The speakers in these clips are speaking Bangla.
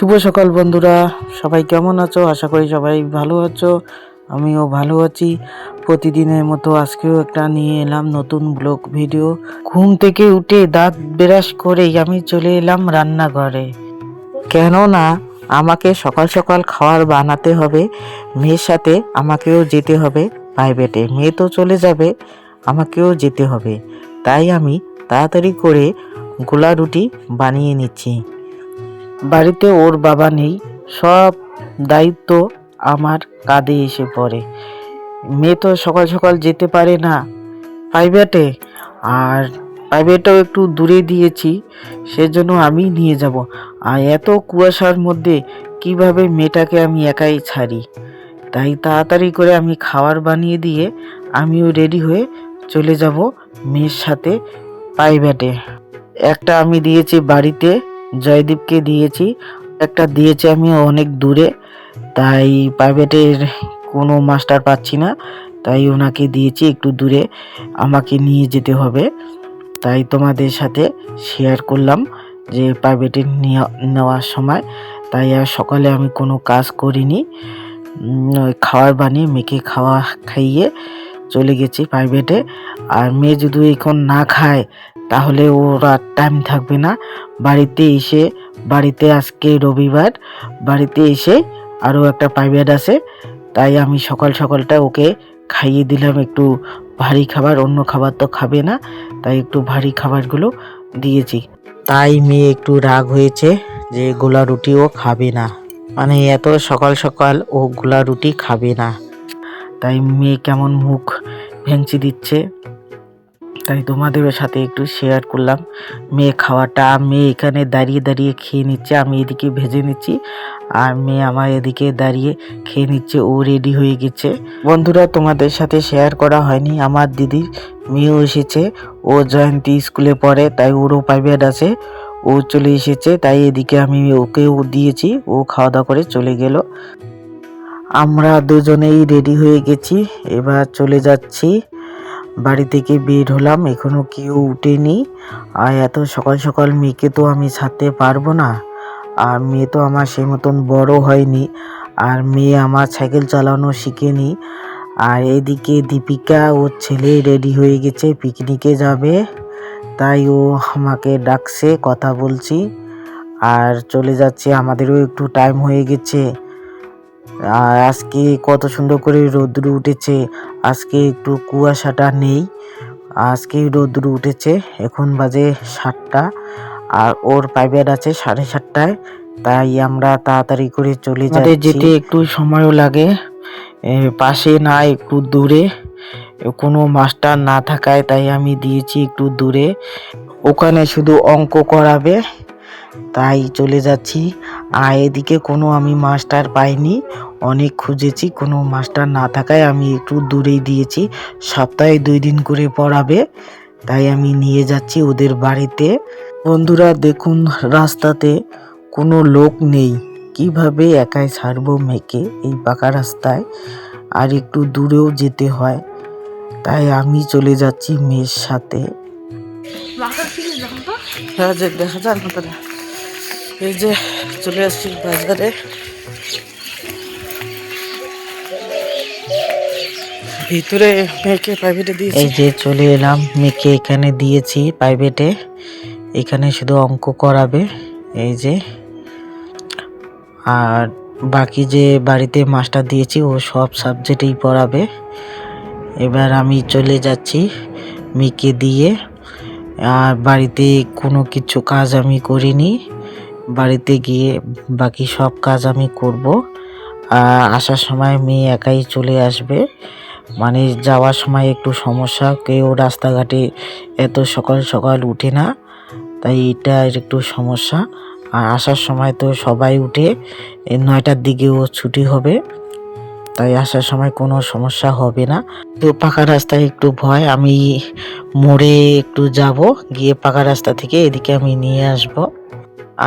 শুভ সকাল বন্ধুরা। সবাই কেমন আছো? আশা করি সবাই ভালো আছো। আমিও ভালো আছি। প্রতিদিনের মতো আজকেও একটা নিয়ে এলাম নতুন ব্লগ ভিডিও। ঘুম থেকে উঠে দাঁত ব্রাশ করেই আমি চলে এলাম রান্নাঘরে। কেননা, আমাকে সকাল সকাল খাবার বানাতে হবে। মেয়ের সাথে আমাকেও যেতে হবে প্রাইভেটে। মেয়ে তো চলে যাবে, আমাকেও যেতে হবে। তাই আমি তাড়াতাড়ি করে গোলা রুটি বানিয়ে নিচ্ছি। বাড়িতে ওর বাবা নেই, সব দায়িত্ব আমার কাঁধে এসে পড়ে। মেয়ে তো সকাল সকাল যেতে পারে না প্রাইভেটে, আর প্রাইভেটও একটু দূরে দিয়েছি, সেজন্য আমি নিয়ে যাব। আর এত কুয়াশার মধ্যে কীভাবে মেয়েটাকে আমি একাই ছাড়ি? তাই তাড়াতাড়ি করে আমি খাবার বানিয়ে দিয়ে আমিও রেডি হয়ে চলে যাব মেয়ের সাথে প্রাইভেটে। একটা আমি দিয়েছি বাড়িতে জয়দীপকে দিয়েছি। একটা দিয়েছি আমি অনেক দূরে, তাই প্রাইভেটের কোনো মাস্টার পাচ্ছি না, তাই ওনাকে দিয়েছি একটু দূরে, আমাকে নিয়ে যেতে হবে। তাই তোমাদের সাথে শেয়ার করলাম যে প্রাইভেটে নেওয়ার সময়, তাই আর সকালে আমি কোনো কাজ করিনি। খাবার বানিয়ে মেয়েকে খাওয়া খাইয়ে চলে গেছি প্রাইভেটে। আর মেয়ে যদি এখন না খায় তাহলে ওর আর টাইম থাকবে না। বাড়িতে এসে, বাড়িতে আজকে রবিবার, বাড়িতে এসে আরও একটা প্রাইভেট আছে। তাই আমি সকাল সকালটা ওকে খাইয়ে দিলাম একটু ভারী খাবার, অন্য খাবার তো খাবে না। তাই একটু ভারী খাবারগুলো দিয়েছি। তাই মেয়ে একটু রাগ হয়েছে যে গোলা রুটিও খাবে না। মানে এত সকাল সকাল ও গোলা রুটি খাবে না। তাই মেয়ে কেমন মুখ ভেঙচি দিচ্ছে। তাই তোমাদের সাথে একটু শেয়ার করলাম। মেয়ে খাওয়াটা, মেয়ে এখানে দাঁড়িয়ে দাঁড়িয়ে খেয়ে নিচ্ছে, আমি এদিকে ভেজে নিচ্ছি আর মেয়ে আমার এদিকে দাঁড়িয়ে খেয়ে নিচ্ছে, ও রেডি হয়ে গেছে। বন্ধুরা, তোমাদের সাথে শেয়ার করা হয়নি, আমার দিদির মেয়েও এসেছে, ও জয়ন্তী স্কুলে পড়ে, তাই ওরও প্রাইভেট আছে, ও চলে এসেছে, তাই এদিকে আমি ওকেও দিয়েছি, ও খাওয়া দাওয়া করে চলে গেল। আমরা দুজনেই রেডি হয়ে গেছি, এবার চলে যাচ্ছি। বাড়ি থেকে বের হলাম, এখনও কেউ উঠেনি। আর এত সকাল সকাল মেয়েকে তো আমি ছাড়তে পারব না। আর মেয়ে তো আমার সেই মতন বড় হয়নি। আর মেয়ে আমার সাইকেল চালানো শিখেনি। আর এদিকে দীপিকা, ওর ছেলে রেডি হয়ে গেছে পিকনিকে যাবে। তাই ও আমাকে ডাকছে, কথা বলছি। আর চলে যাচ্ছে, আমাদেরও একটু টাইম হয়ে গেছে। আর আজকে কত সুন্দর করে রোদ্র উঠেছে। আজকে একটু কুয়াশাটা নেই। আজকে রোদ্র উঠেছে এখন বাজে সাতটা আর ওর প্রাইভেট আছে সাড়ে সাতটায়। তাই আমরা তাড়াতাড়ি করে চলে যাই যেতে একটু সময়ও লাগে। পাশে না একটু দূরে কোনো মাস্টার না থাকায় তাই আমি দিয়েছি একটু দূরে। ওখানে শুধু অঙ্ক করাবে। তাই চলে যাচ্ছি। আর এদিকে কোনো আমি মাস্টার পাইনি। অনেক খুঁজেছি কোনো মাস্টার না থাকায় আমি একটু দূরেই দিয়েছি। সপ্তাহে দুই দিন করে পড়াবে তাই আমি নিয়ে যাচ্ছি ওদের বাড়িতে। বন্ধুরা দেখুন রাস্তাতে কোনো লোক নেই। কীভাবে একাই ছাড়বো মেয়েকে এই পাকা রাস্তায়? আর একটু দূরেও যেতে হয়। তাই আমি চলে যাচ্ছি মেয়ের সাথে। হ্যাঁ দেখা যান না এই যে চলে আসছি বাজারে। ভিতরে মেয়েকে প্রাইভেটে দিয়েছি। এই যে চলে এলাম, মেয়েকে এখানে দিয়েছি প্রাইভেটে এখানে শুধু অঙ্ক করাবে, এই যে। আর বাকি যে বাড়িতে মাস্টার দিয়েছি, ও সব সাবজেক্টেই পড়াবে। এবার আমি চলে যাচ্ছি মেয়েকে দিয়ে। আর বাড়িতে কোনো কিছু কাজ আমি করিনি। বাড়িতে গিয়ে বাকি সব কাজ আমি করব। আসার সময় মেয়ে একাই চলে আসবে। মানে যাওয়ার সময় একটু সমস্যা, কেউ রাস্তাঘাটে এত সকাল সকাল উঠে না, তাই এটা একটু সমস্যা। আর আসার সময় তো সবাই উঠে নয়টার দিকেও ছুটি হবে, তাই আসার সময় কোনো সমস্যা হবে না। তো পাকা রাস্তায় একটু ভয়, আমি মোড়ে একটু যাব, গিয়ে পাকা রাস্তা থেকে এদিকে আমি নিয়ে আসব।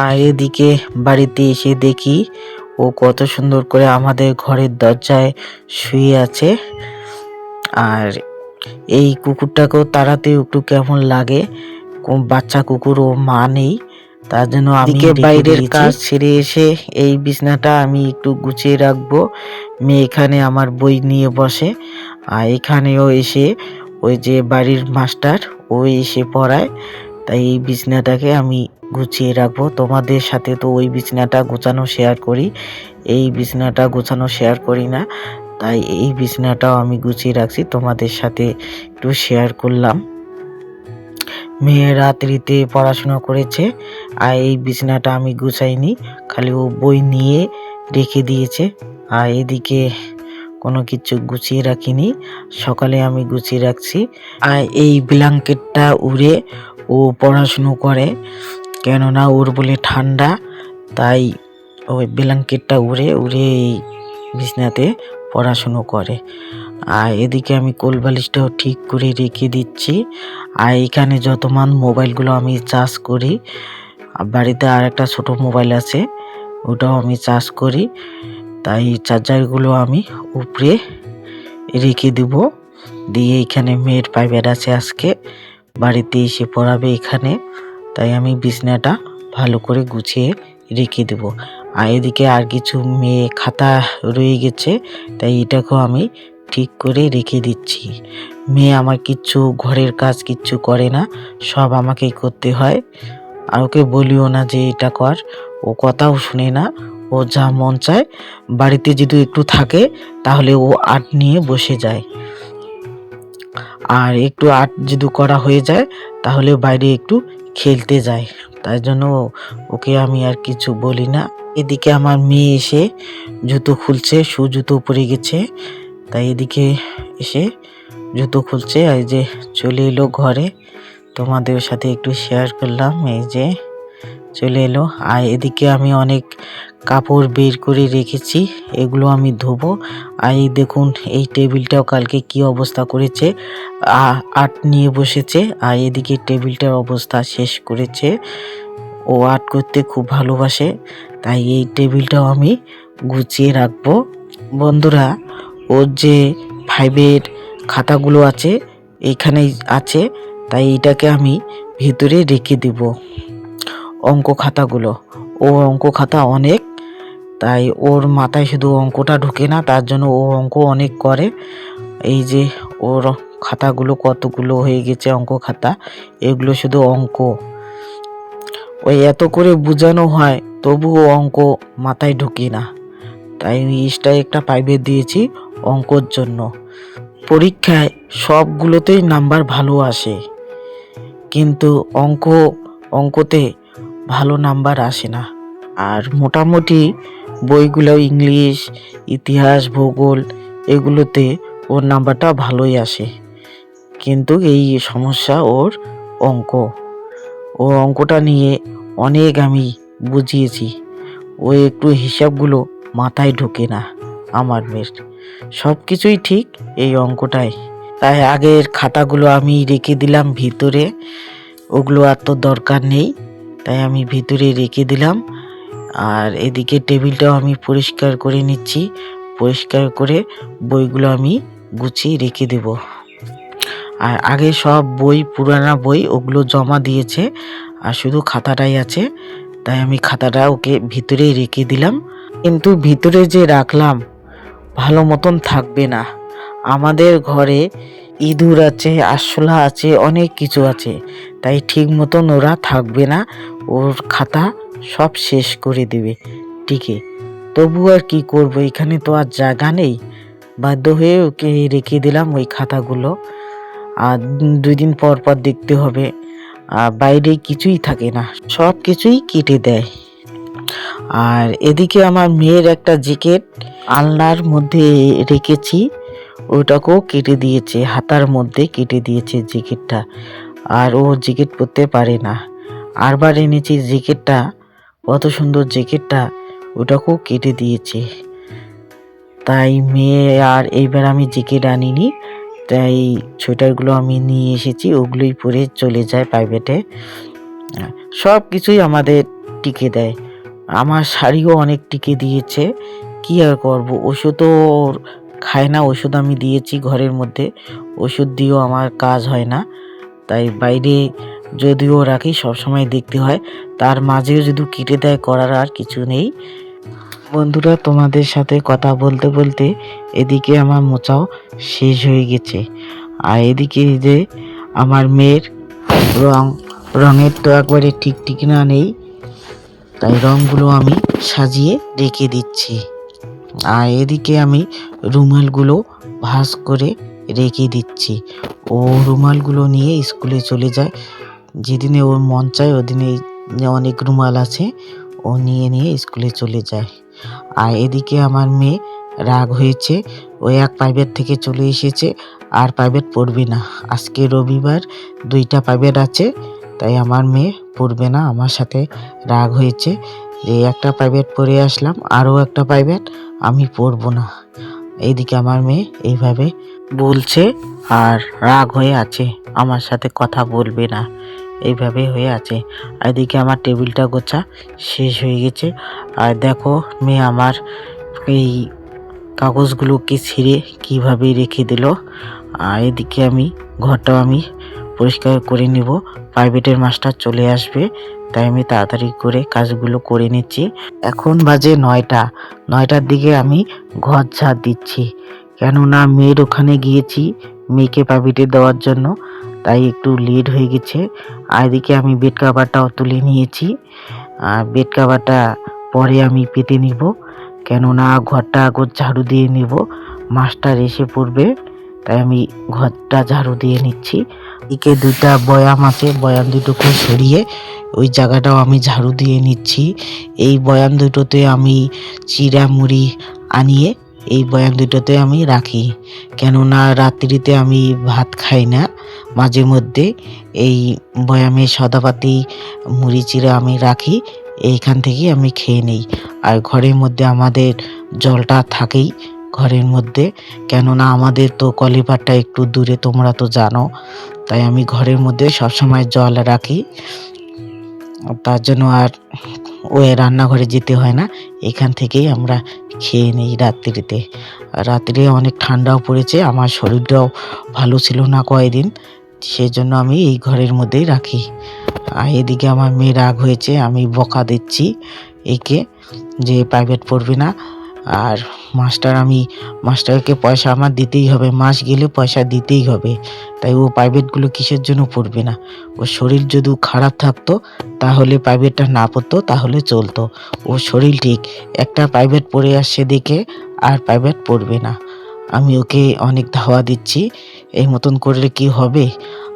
আর এদিকে বাড়িতে এসে দেখি ও কত সুন্দর করে আমাদের ঘরের দরজায় শুয়ে আছে। আর এই কুকুরটাকেও তাড়াতে একটু কেমন লাগে? বাচ্চা কুকুর ও মা নেই তার জন্য আমি বাইরের কাজ ছেড়ে এসে এই বিছনাটা আমি একটু গুছিয়ে রাখব। মেয়ে এখানে আমার বই নিয়ে বসে। আর এখানেও এসে ওই যে বাড়ির মাস্টার ও এসে পড়ায়। তাই এই বিছনাটাকে আমি গুছিয়ে রাখব। তোমাদের সাথে তো ওই বিছনাটা গোছানো শেয়ার করি। এই বিছনাটা গোছানো শেয়ার করি না। তাই এই বিছনাটাও আমি গুছিয়ে রাখছি। তোমাদের সাথে একটু শেয়ার করলাম। মেয়ে রাত্রিতে পড়াশুনো করেছে আর এই বিছানাটা আমি গুছাইনি। খালি ও বই নিয়ে রেখে দিয়েছে। আর এদিকে কোনো কিছু গুছিয়ে রাখিনি। সকালে আমি গুছিয়ে রাখছি। আর এই ব্ল্যাঙ্কেটটা উড়ে ও পড়াশুনো করে। কেননা ওর বলে ঠান্ডা, তাই ওই ব্ল্যাঙ্কেটটা উড়ে উড়ে এই বিছনাতে পড়াশুনো করে। আর এদিকে আমি কোল বালিশটাও ঠিক করে রেখে দিচ্ছি। আর এখানে যত মান মোবাইলগুলো আমি চার্জ করি বাড়িতে আর একটা ছোটো মোবাইল আছে, ওটাও আমি চার্জ করি। তাই চার্জারগুলো আমি উপরে রেখে দেব। দিয়ে এখানে মেয়ের প্রাইভেট আছে আজকে, বাড়িতে এসে পড়াবে এখানে। তাই আমি বিছনাটা ভালো করে গুছিয়ে রেখে দেব। আর এদিকে আর কিছু মেয়ে খাতা রয়ে গেছে, তাই এটাকেও আমি ঠিক করে রেখে দিচ্ছি। মেয়ে আমার কিচ্ছু, ঘরের কাজ কিচ্ছু করে না, সব আমাকেই করতে হয়। আর ওকে বলিও না যে এটা কর, ও কথাও শুনে না, ও যা মন চায়, বাড়িতে যদি একটু থাকে, তাহলে ও আর্ট নিয়ে বসে যায়। আর একটু আর্ট যদি করা হয়ে যায়, তাহলে বাইরে একটু খেলতে যায়। তাই জন্য ওকে আমি আর কিছু বলি না। এদিকে আমার মেয়ে এসে জুতো খুলছে সু জুতো পরে গেছে। তাই এদিকে এসে জুতো খুলছে। আর যে চলে এলো ঘরে। তোমাদের সাথে একটু শেয়ার করলাম। এই যে চলে এলো। আর এদিকে আমি অনেক কাপড় বের করে রেখেছি, এগুলো আমি ধোবো। আর এই দেখুন, এই টেবিলটাও কালকে কি অবস্থা করেছে। আ- আর্ট নিয়ে বসেছে, আর এদিকে টেবিলটার অবস্থা শেষ করেছে। ও আর্ট করতে খুব ভালোবাসে, তাই এই টেবিলটাও আমি গুছিয়ে রাখব। বন্ধুরা, ওর যে ফাইভের খাতাগুলো আছে, এইখানেই আছে, তাই এটাকে আমি ভিতরে রেখে দেব অঙ্ক খাতাগুলো। ও অঙ্ক খাতা অনেক তাই ওর মাথায় শুধু অঙ্কটা ঢোকে না, তার জন্য ও অঙ্ক অনেক করে। এই যে ওর খাতাগুলো কতগুলো হয়ে গেছে, অঙ্ক খাতা, এগুলো শুধু অঙ্ক। ওই এত করে বোঝানো হয়, তবুও অঙ্ক মাথায় ঢুকি না। তাই এক্সট্রা একটা প্রাইভেট দিয়েছি অঙ্কর জন্য। পরীক্ষায় সবগুলোতেই নাম্বার ভালো আসে। কিন্তু অঙ্ক, অঙ্কতে ভালো নাম্বার আসে না। আর মোটামুটি বইগুলো ইংলিশ, ইতিহাস, ভূগোল, এগুলোতে ওর নাম্বারটা ভালোই আসে। কিন্তু এই সমস্যা ওর অঙ্ক। ও অঙ্কটা নিয়ে অনেক আমি বুঝিয়েছি। ও একটু হিসাবগুলো মাথায় ঢোকে না আমার মেয়ের। সব কিছুই ঠিক এই অঙ্কটাই তাই আগের খাতাগুলো আমি রেখে দিলাম ভিতরে। ওগুলো আর তো দরকার নেই। তাই আমি ভিতরে রেখে দিলাম। আর এদিকে টেবিলটাও আমি পরিষ্কার করে নিচ্ছি। পরিষ্কার করে বইগুলো আমি গুছিয়ে রেখে দেব। আর আগে সব বই, পুরানা বই ওগুলো জমা দিয়েছে আর শুধু খাতাটাই আছে। তাই আমি খাতাটা ওকে ভিতরেই রেখে দিলাম। কিন্তু ভিতরে যে রাখলাম, ভালো মতন থাকবে না। আমাদের ঘরে ইঁদুর আছে, আরশোলা আছে, অনেক কিছু আছে। তাই ঠিক মতন ওরা থাকবে না। ওর খাতা সব শেষ করে দেবে। টিকে, তবু আর কি করব? এখানে তো আর জায়গা নেই। বাধ্য হয়ে ওকে রেখে দিলাম ওই খাতাগুলো। আর দুই দিন পর পর দেখতে হবে। আর বাইরে কিছুই থাকে না। সব কিছুই কেটে দেয়। আর এদিকে আমার মেয়ের একটা জ্যাকেট আলনার মধ্যে রেখেছি। ওটাকেও কেটে দিয়েছে, হাতার মধ্যে কেটে দিয়েছে জ্যাকেটটা। আর ও জ্যাকেট পরতে পারে না। আরবার এনেছি জ্যাকেটটা। কত সুন্দর জ্যাকেটটা ওটাকেও কেটে দিয়েছে। তাই মেয়ে আর এইবার আমি জ্যাকেট আনিনি, তাই সোয়েটারগুলো আমি নিয়ে এসেছি, ওগুলোই পরে চলে যায় প্রাইভেটে সব কিছুই আমাদের টিকে দেয়। আমার শাড়িও অনেক টিকে দিয়েছে, কি আর করব? ওষুধও খায় না, ওষুধ আমি দিয়েছি ঘরের মধ্যে। ওষুধ দিয়েও আমার কাজ হয় না, তাই বাইরে যদিও রাখি সবসময় দেখতে হয়, তার মাঝেও যদি কেটে দেয় করার আর কিছু নেই। বন্ধুরা, তোমাদের সাথে কথা বলতে বলতে এদিকে আমার মোচাও শেষ হয়ে গেছে। আর এদিকে যে আমার মেয়ের রং, রঙের তো একবারে ঠিক ঠিক না নেই, তাই রঙগুলো আমি সাজিয়ে রেখে দিচ্ছি। আর এদিকে আমি রুমালগুলো ভাঁজ করে রেখে দিচ্ছি। ও রুমালগুলো নিয়ে স্কুলে চলে যায়। যেদিনে ওর মন চায়, ওদিনে অনেক রুমাল আছে, ও নিয়ে নিয়ে স্কুলে চলে যায়। আর এদিকে আমার মেয়ে রাগ হয়েছে, ও এক প্রাইভেট থেকে চলে এসেছে, আর প্রাইভেট পড়বে না। আজকে রবিবার দুইটা প্রাইভেট আছে, তাই আমার মেয়ে পড়বে না। আমার সাথে রাগ হয়েছে যে একটা প্রাইভেট পড়ে আসলাম, আরও একটা প্রাইভেট আমি পড়ব না। এইদিকে আমার মেয়ে এইভাবে বলছে আর রাগ হয়ে আছে, আমার সাথে কথা বলবে না। এইভাবে হয়ে আছে। আর এদিকে আমার টেবিলটা গোছা শেষ হয়ে গেছে। আর দেখো, মেয়ে আমার এই কাগজগুলোকে ছিঁড়ে কীভাবে রেখে দিল। আর এদিকে আমি, ঘরটাও আমি পরিষ্কার করে নিব। প্রাইভেটের মাস্টার চলে আসবে, তাই আমি তাড়াতাড়ি করে কাজগুলো করে নিচ্ছি। এখন বাজে নয়টা। নয়টার দিকে আমি ঘর ঝাড় দিচ্ছি। কেননা মেয়ের ওখানে গিয়েছি, মেয়েকে প্রাইভেটে দেওয়ার জন্য। তাই একটু লেট হয়ে গেছে। আর এদিকে আমি বেড কাভারটাও তুলে নিয়েছি। আর বেড কাভারটা পরে আমি পেতে নিব। কেননা ঘরটা আগর ঝাড়ু দিয়ে নিব। মাস্টার এসে পড়বে, তাই আমি ঘরটা ঝাড়ু দিয়ে নিচ্ছি। এদিকে দুটা বয়াম আছে, বয়াম দুটোকে সরিয়ে ওই জায়গাটাও আমি ঝাড়ু দিয়ে নিচ্ছি। এই বয়াম দুটোতে আমি চিড়া মুড়ি আনিয়ে এই বয়াম দুটোতে আমি রাখি। কেননা রাত্রিতে আমি ভাত খাই না। মাঝে মধ্যে এই বয়ামে সদাপাতি, মুড়ি চিড়া আমি রাখি, এইখান থেকে আমি খেয়ে নিই। আর ঘরের মধ্যে আমাদের জলটা থাকেই ঘরের মধ্যে। কেননা আমাদের তো কলিপারটা একটু দূরে, তোমরা তো জানো। তাই আমি ঘরের মধ্যে সবসময় জল রাখি। তার জন্য আর ওই রান্নাঘরে যেতে হয় না। এখান থেকেই আমরা খেয়ে নিই রাত্রিতে। রাত্রে অনেক ঠান্ডাও পড়েছে, আমার শরীরটাও ভালো ছিল না কয়েকদিন সেজন্য আমি এই ঘরের মধ্যেই রাখি। আর এদিকে আমার মেয়ে রাগ হয়েছে, আমি বকা দিচ্ছি একে যে প্রাইভেট পড়বে না। আর মাস্টার, আমি মাস্টারকে পয়সা আমার দিতেই হবে, মাস গেলে পয়সা দিতেই হবে। তাই ও প্রাইভেটগুলো কিসের জন্য পড়বে না? ওর শরীর যদি খারাপ থাকতো, তাহলে প্রাইভেটটা না পড়তো, তাহলে চলতো। ওর শরীর ঠিক, একটা প্রাইভেট পড়ে আসছে দেখে আর প্রাইভেট পড়বে না। আমি ওকে অনেক ধাওয়া দিচ্ছি। এই মতন করলে কি হবে?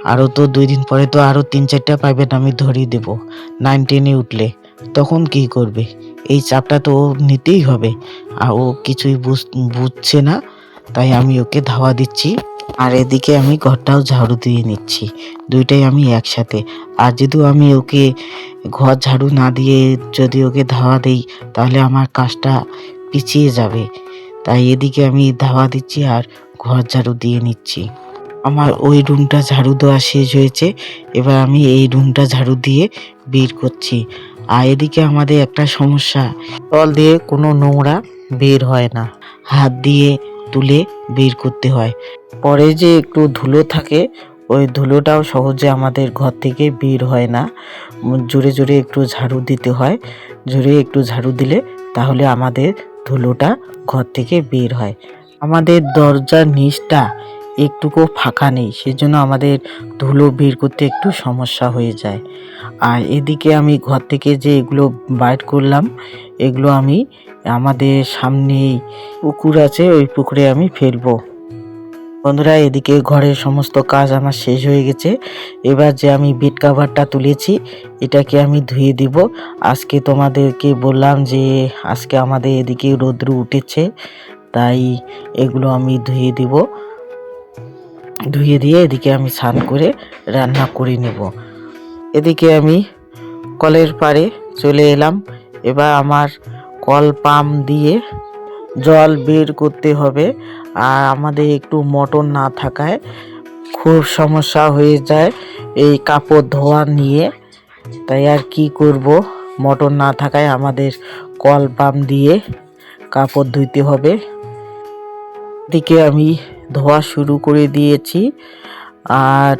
আরও তো দুই দিন পরে তো আরও তিন চারটা প্রাইভেট আমি ধরিয়ে দেবো। নাইন টেনে উঠলে। তখন কি করবে? এই চাপটা তো নিতেই হবে। আর ও কিছুই বুঝ- বুঝছে না। তাই আমি ওকে ধাওয়া দিচ্ছি। আর এদিকে আমি ঘরটাও ঝাড়ু দিয়ে নিচ্ছি। দুইটাই আমি একসাথে। আর যদি আমি ওকে ঘর ঝাড়ু না দিয়ে যদি ওকে ধাওয়া দিই, তাহলে আমার কাজটা পিছিয়ে যাবে। তাই এদিকে আমি ধাওয়া দিচ্ছি আর ঘর ঝাড়ু দিয়ে নিচ্ছি। আমার ওই রুমটা ঝাড়ু দেওয়া শেষ হয়েছে, এবার আমি এই রুমটা ঝাড়ু দিয়ে বের করছি। আর এদিকে আমাদের একটা সমস্যা জল দিয়ে কোনো নোংরা বের হয় না। হাত দিয়ে তুলে বের করতে হয়। পরে যে একটু ধুলো থাকে, ওই ধুলোটাও সহজে আমাদের ঘর থেকে বের হয় না। জোরে জোরে একটু ঝাড়ু দিতে হয়। জোরে একটু ঝাড়ু দিলে তাহলে আমাদের ধুলোটা ঘর থেকে বের হয়। আমাদের দরজার নিচটা একটুকু ফাঁকা নেই, সেজন্য আমাদের ধুলো বের করতে একটু সমস্যা হয়ে যায়। আর এদিকে আমি ঘর থেকে যে এগুলো বাইট করলাম, এগুলো আমি আমাদের সামনেই পুকুর আছে, ওই পুকুরে আমি ফেলব। বন্ধুরা, এদিকে ঘরের সমস্ত কাজ আমার শেষ হয়ে গেছে। এবার যে আমি বেড কাভারটা তুলেছি, এটাকে আমি ধুয়ে দিব। আজকে তোমাদেরকে বললাম যে, আজকে আমাদের এদিকে রৌদ্র উঠেছে, তাই এগুলো আমি ধুয়ে দিব। ধুয়ে দিয়ে এদিকে আমি স্নান করে রান্না করে নেব। এদিকে আমি কলের পাড়ে চলে এলাম। এবার আমার কল পাম্প দিয়ে জল বের করতে হবে। আর আমাদের একটু মোটর না থাকায় খুব সমস্যা হয়ে যায় এই কাপড় ধোয়া নিয়ে। তাই আর কি করব? মোটর না থাকায় আমাদের কল পাম্প দিয়ে কাপড় ধুইতে হবে। দিকে আমি ধোয়া শুরু করে দিয়েছি। আর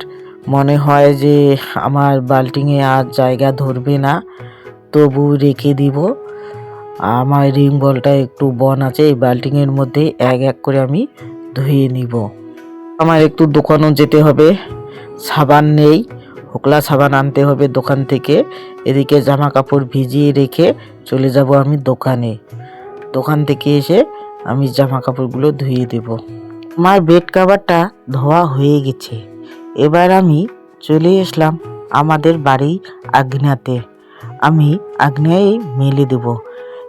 মনে হয় যে আমার বাল্টিংয়ে আর জায়গা ধরবে না, তবু রেখে দিব। আমার রিং বলটা একটু বন আছে, এই বাল্টিংয়ের মধ্যে এক এক করে আমি ধুয়ে নিব। আমার একটু দোকানও যেতে হবে, সাবান নেই, হোকলা সাবান আনতে হবে দোকান থেকে, এদিকে জামা কাপড় ভিজিয়ে রেখে চলে যাব আমি দোকানে। দোকান থেকে এসে আমি জামা কাপড়গুলো ধুয়ে দেব। আমার বেড কাভারটা ধোয়া হয়ে গেছে। এবার আমি চলে আসলাম আমাদের বাড়ি আগ্নেয়াতে। আমি আগ্নেয়ায় মেলে দেব।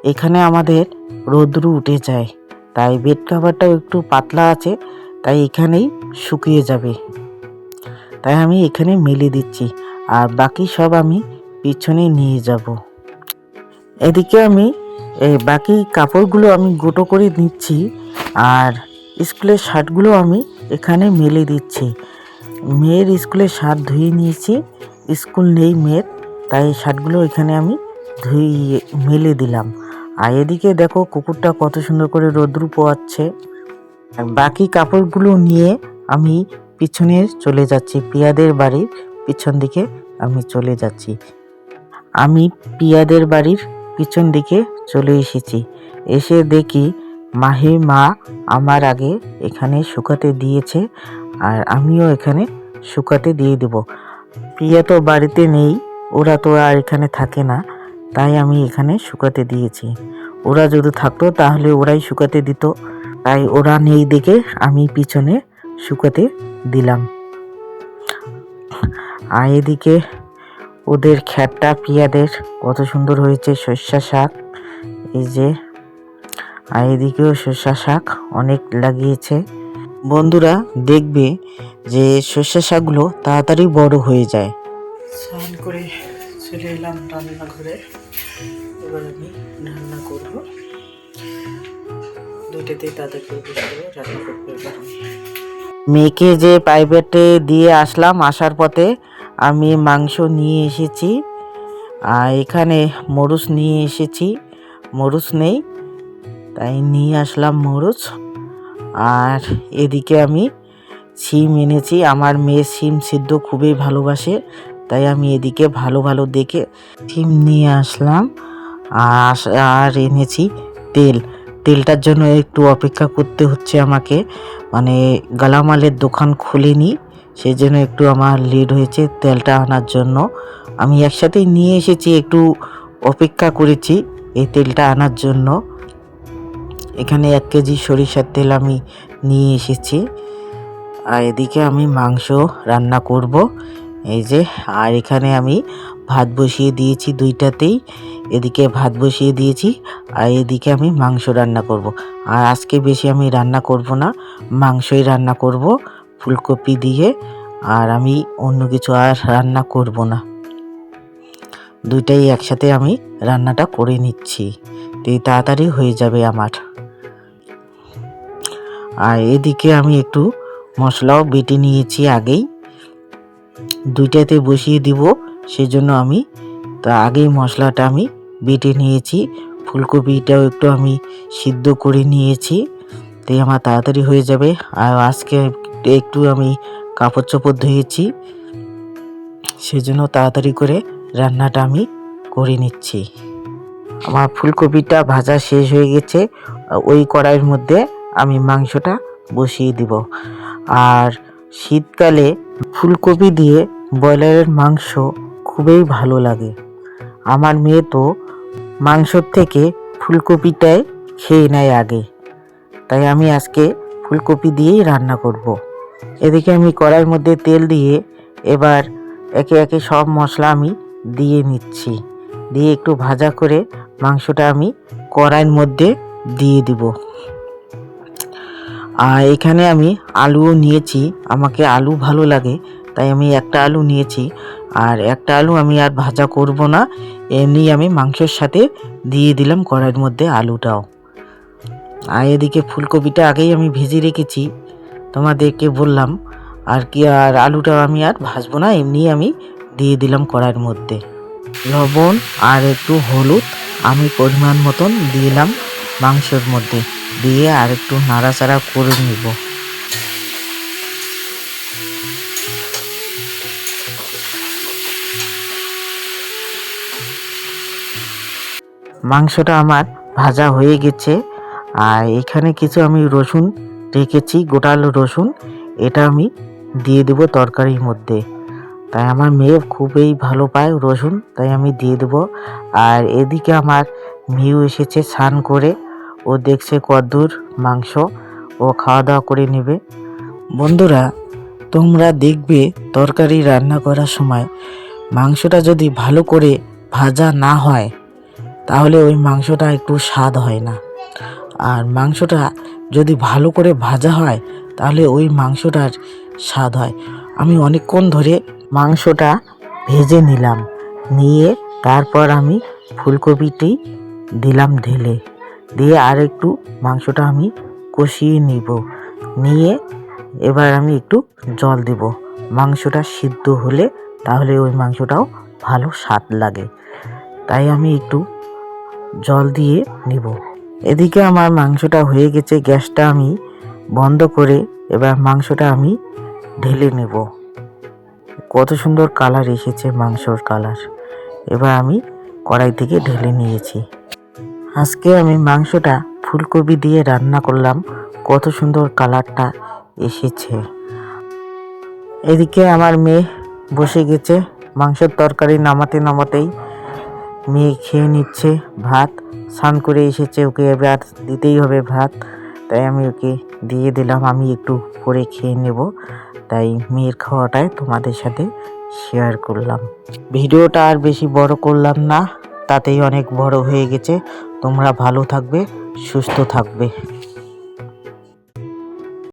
এখানে আমাদের রোদ্র উঠে যায়। তাই বেড কাভারটাও একটু পাতলা আছে, তাই এখানেই শুকিয়ে যাবে। তাই আমি এখানে মেলে দিচ্ছি, আর বাকি সব আমি পিছনে নিয়ে যাব। এদিকে আমি এই বাকি কাপড়গুলো আমি গোটো করে নিচ্ছি, আর স্কুলের শার্টগুলো আমি এখানে মেলে দিচ্ছি। মেয়ের স্কুলের শার্ট ধুয়ে নিয়েছি, স্কুল নেই মেয়ের, তাই শার্টগুলো এখানে আমি ধুয়ে মেলে দিলাম। আর এদিকে দেখো কুকুরটা কত সুন্দর করে রোদ্রু পোয়াচ্ছে। বাকি কাপড়গুলো নিয়ে আমি পিছনে চলে যাচ্ছি, পিয়াদের বাড়ির পিছন দিকে আমি চলে যাচ্ছি। আমি পিয়াদের বাড়ির পিছন দিকে চলে এসেছি। এসে দেখি মাহে মা আমার আগে এখানে শুকাতে দিয়েছে আর আমিও এখানে শুকাতে দিয়ে দেব। পিয়া তো বাড়িতে নেই, ওরা তো আর এখানে থাকে না। তাই আমি এখানে শুকাতে দিয়েছি। ওরা যদি থাকতো তাহলে ওরাই শুকাতে দিত। তাই ওরা নেই দেখে আমি পিছনে শুকাতে দিলাম। আর এদিকে ওদের খ্যাটটা পিয়াদের কত সুন্দর হয়েছে সর্ষা শাক। এই যে, আর এদিকেও সর্ষা শাক অনেক লাগিয়েছে। বন্ধুরা, দেখবে যে সর্ষা শাকগুলো তাড়াতাড়ি বড় হয়ে যায়। স্নান করে চলে এলাম রান্নাঘরে এবার আমি রান্না করব। দুইটাতেই তাড়াতাড়ি করে বসে রান্না এবার আমি। মেয়েকে যে প্রাইভেটে দিয়ে আসলাম আসার পথে আমি মাংস নিয়ে এসেছি। আর এখানে মরুচ নিয়ে এসেছি। মরুচ নেই, তাই নিয়ে আসলাম মরুচ। আর এদিকে আমি সিম এনেছি। আমার মেয়ে সিম সিদ্ধ খুবই ভালোবাসে। তাই আমি এদিকে ভালো ভালো দেখে সিম নিয়ে আসলাম। আর আর এনেছি তেল। তেলটার জন্য একটু অপেক্ষা করতে হচ্ছে আমাকে। মানে গালামালের দোকান খুলিনি সেই জন্য একটু আমার লেট হয়েছে তেলটা আনার জন্য। আমি একসাথেই নিয়ে এসেছি, একটু অপেক্ষা করেছি এই তেলটা আনার জন্য। এখানে এক কেজি সরিষার তেল আমি নিয়ে এসেছি। আর এদিকে আমি মাংস রান্না করব। এই যে, আর এখানে আমি ভাত বসিয়ে দিয়েছি দুইটাতেই। এদিকে ভাত বসিয়ে দিয়েছি, আর এদিকে আমি মাংস রান্না করব। আর আজকে বেশি আমি রান্না করব না, মাংসই রান্না করব, ফুলকপি দিয়ে, আর আমি অন্য কিছু আর রান্না করব না। দুইটাই একসাথে আমি রান্নাটা করে নিচ্ছি। তো তাড়াতাড়ি হয়ে যাবে আমার। আর এদিকে আমি একটু মশলাও বেটে নিয়েছি আগেই। দুইটাতে বসিয়ে দিব, সেজন্য আমি, তা আগেই মশলাটা আমি বেটে নিয়েছি, ফুলকপিটাও একটু আমি সিদ্ধ করে নিয়েছি তাই আমার তাড়াতাড়ি হয়ে যাবে, আর আজকে একটু আমি কাপড় চোপড় ধুয়েছি, সেজন্য তাড়াতাড়ি করে রান্নাটা আমি করে নিচ্ছি। আমার ফুলকপিটা ভাজা শেষ হয়ে গেছে, ওই কড়াইয়ের মধ্যে আমি মাংসটা বসিয়ে দিব, আর শীতকালে ফুলকপি দিয়ে ব্রয়লারের মাংস খুবই ভালো লাগে। আমার মেয়ে তো মাংসর থেকে ফুলকপিটাই খেয়ে নেয় আগে। তাই আমি আজকে ফুলকপি দিয়েই রান্না করব। এদিকে আমি কড়াইয়ের মধ্যে তেল দিয়ে এবার একে একে সব মশলা আমি দিয়ে নিচ্ছি। দিয়ে একটু ভাজা করে মাংসটা আমি কড়াইয়ের মধ্যে দিয়ে দিব। আর এখানে আমি আলুও নিয়েছি। আমাকে আলু ভালো লাগে, তাই আমি একটা আলু নিয়েছি। আর একটা আলু আমি আর ভাজা করব না, এমনি আমি মাংসের সাথে দিয়ে দিলাম কড়াইয়ের মধ্যে আলুটাও। আর এদিকে ফুলকপিটা আগেই আমি ভেজে রেখেছি, তোমাদেরকে বললাম। আর কি, আর আলুটা আমি আর ভাজবো না, এমনি আমি দিয়ে দিলাম কড়াইয়ের মধ্যে। লবণ আর একটু হলুদ আমি পরিমাণ মতন দিলাম মাংসের মধ্যে। দিয়ে আর একটু নাড়াচাড়া করে নিব। মাংসটা আমার ভাজা হয়ে গেছে, আর এখানে কিছু আমি রসুন রেখেছি, গোটাল রসুন। এটা আমি দিয়ে দেব তরকারির মধ্যে। তাই আমার মেয়ে খুবই ভালো পায় রসুন, তাই আমি দিয়ে দেব। আর এদিকে আমার মেয়ে এসেছে স্নান করে। ও দেখছে কদ্দুর, মাংস ও খাওয়া দাওয়া করে নেবে। বন্ধুরা, তোমরা দেখবে তরকারি রান্না করার সময় মাংসটা যদি ভালো করে ভাজা না হয়, তাহলে ওই মাংসটা একটু স্বাদ হয় না। আর মাংসটা যদি ভালো করে ভাজা হয়, তাহলে ওই মাংসটার স্বাদ হয়। আমি অনেকক্ষণ ধরে মাংসটা ভেজে নিলাম, নিয়ে তারপর আমি ফুলকপিটি দিলাম ঢেলে। দিয়ে আর একটু মাংসটা আমি কষিয়ে নিব। নিয়ে এবার আমি একটু জল দেব। মাংসটা সিদ্ধ হলে তাহলে ওই মাংসটাও ভালো স্বাদ লাগে। তাই আমি একটু জল দিয়ে নিব। এদিকে আমার মাংসটা হয়ে গেছে, গ্যাসটা আমি বন্ধ করে এবার মাংসটা আমি ঢেলে নেব। কত সুন্দর কালার এসেছে মাংসর কালার। এবার আমি কড়াই থেকে ঢেলে নিয়েছি। আজকে আমি মাংসটা ফুলকপি দিয়ে রান্না করলাম। কত সুন্দর কালারটা এসেছে। এদিকে আমার মেয়ে বসে গেছে। মাংসের তরকারি নামাতে নামাতেই মেয়ে খেয়ে নিচ্ছে ভাত। স্নান করে এসেছে, ওকে এবার দিতেই হবে ভাত। তাই আমি ওকে দিয়ে দিলাম, আমি একটু পরে খেয়ে নেব। তাই মেয়ের খাওয়াটাই তোমাদের সাথে শেয়ার করলাম। ভিডিওটা আর বেশি বড় করলাম না। তাতেই অনেক বড় হয়ে গেছে। তোমরা ভালো থাকবে সুস্থ থাকবে।